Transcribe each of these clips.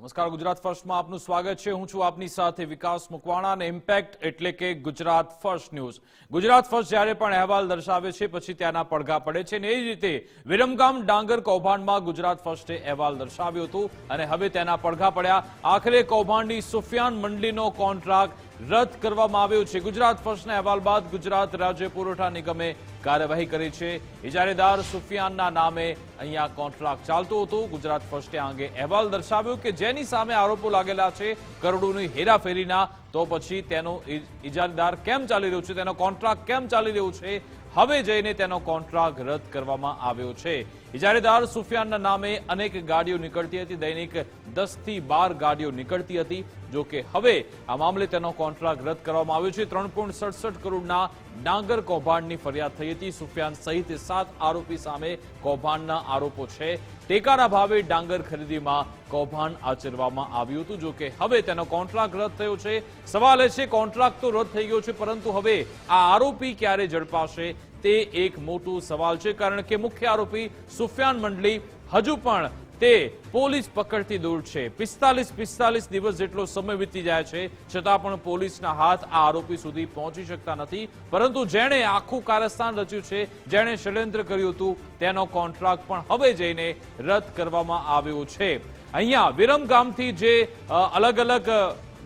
નમસ્કાર, ગુજરાત ફર્સ્ટમાં આપનું સ્વાગત છે. હું છું આપની સાથે વિકાસ મુકવાણા અને ઇમ્પેક્ટ એટલે કે Gujarat first news. Gujarat first જ્યારે પણ અહેવાલ દર્શાવે છે, પછી ત્યાંના પડઘા પડે છે ને એ જ રીતે વિરમગામ ડાંગર કૌભાંડમાં ગુજરાત ફર્સ્ટે અહેવાલ દર્શાવ્યું હતું અને હવે તેના પડઘા પડ્યા. આખરે કૌભાંડની સુફિયાન મંડળીનો કોન્ટ્રાક્ટ રદ કરવામાં આવ્યો છે. ગુજરાત ફર્સ્ટના અહેવાલ બાદ ગુજરાત રાજ્ય પુરવઠા નિગમે કાર્યવાહી કરી છે. ઇજારેદાર સુફિયાનના નામે અહીંયા કોન્ટ્રાક્ટ ચાલતો હતો. ગુજરાત ફર્સ્ટે આ અંગે અહેવાલ દર્શાવ્યો કે જેની સામે આરોપો લાગેલા છે કરોડોની હેરાફેરીના. તો પછી તેનો ઇજારેદાર કેમ ચાલી રહ્યો છે? તેનો કોન્ટ્રાક્ટ કેમ ચાલી રહ્યો છે? હવે જઈને તેનો કોન્ટ્રાક્ટ રદ કરવામાં આવ્યો છે. ઇજારેદાર સુફિયાનના નામે અનેક ગાડીઓ નીકળતી હતી. દૈનિક દસથી બાર ગાડીઓ નીકળતી હતી. જો કે હવે આ મામલે તેનો કોન્ટ્રાક્ટ રદ કરવામાં આવ્યો છે. ત્રણ સડસઠ કરોડના ડાંગર કૌભાંડની ફરિયાદ થઈ હતી. સુફિયાન સહિત સાત આરોપી સામે કૌભાંડના આરોપો છે. ટેકાના ભાવે ડાંગર ખરીદીમાં કૌભાંડ આચરવામાં આવ્યું હતું. જો કે હવે તેનો કોન્ટ્રાક્ટ રદ થયો છે. સવાલ એ છે, કોન્ટ્રાક્ટ તો રદ થઈ ગયો છે, પરંતુ હવે આ આરોપી ક્યારે ઝડપાશે? તે એક મોટું સવાલ છે, કારણ કે મુખ્ય આરોપી સુફિયાન મંડલી હજુ પણ તે પોલીસ પકડતી દૂર છે. પિસ્તાલીસ પિસ્તાલીસ દિવસ જેટલો સમય વીતી જાય છે, છતાં પણ પોલીસના હાથ આ આરોપી સુધી પહોંચી શકતા નથી. પરંતુ જેણે આખું કારસ્થાન રચ્યું છે, જેણે ષડયંત્ર કર્યું હતું, તેનો કોન્ટ્રાક્ટ પણ હવે જઈને રદ કરવામાં આવ્યો છે. અહીંયા વિરમગામથી જે અલગ અલગ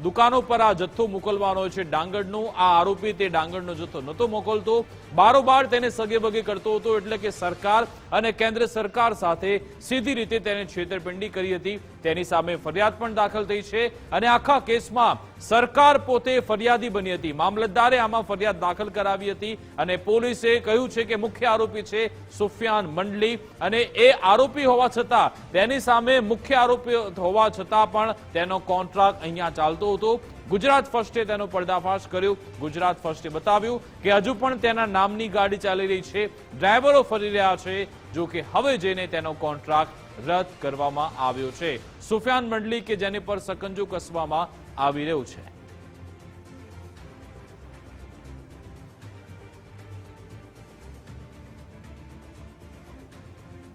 દુકાનો પર આ જથ્થો મોકલવાનો છે. ડાંગરનો, આ આરોપી તે ડાંગરનો જથ્થો નહોતો મોકલતો. બારોબાર તેને સગે બગે કરતો હતો, એટલે કે સરકાર અને કેન્દ્ર સરકાર સાથે સીધી રીતે તેને છેતરપિંડી કરી હતી. તેની સામે ફરિયાદ પણ દાખલ થઈ છે અને આખા કેસમાં સરકાર પોતે ફરિયાદી બની હતી. મામલતદારે આમાં ફરિયાદ દાખલ કરાવી હતી અને પોલીસે કહ્યું છે કે મુખ્ય આરોપી છે સુફિયાન મંડલી અને એ આરોપી હોવા છતાં તેની સામે મુખ્ય આરોપી હોવા છતાં પણ તેનો કોન્ટ્રાક્ટ અહીંયા ચાલતો હતો. ગુજરાત ફર્સ્ટે તેનો પર્દાફાશ કર્યો. ગુજરાત ફર્સ્ટે બતાવ્યું કે હજુ પણ તેના નામની ગાડી ચાલી રહી છે. ડ્રાઈવરો ફરી રહ્યા છે જો કે હવે જઈને તેનો કોન્ટ્રાક્ટ રદ કરવામાં આવ્યો છે. સુફિયાન મંડલી કે જેની પર સકંજો કસવામાં આવી રહ્યું છે.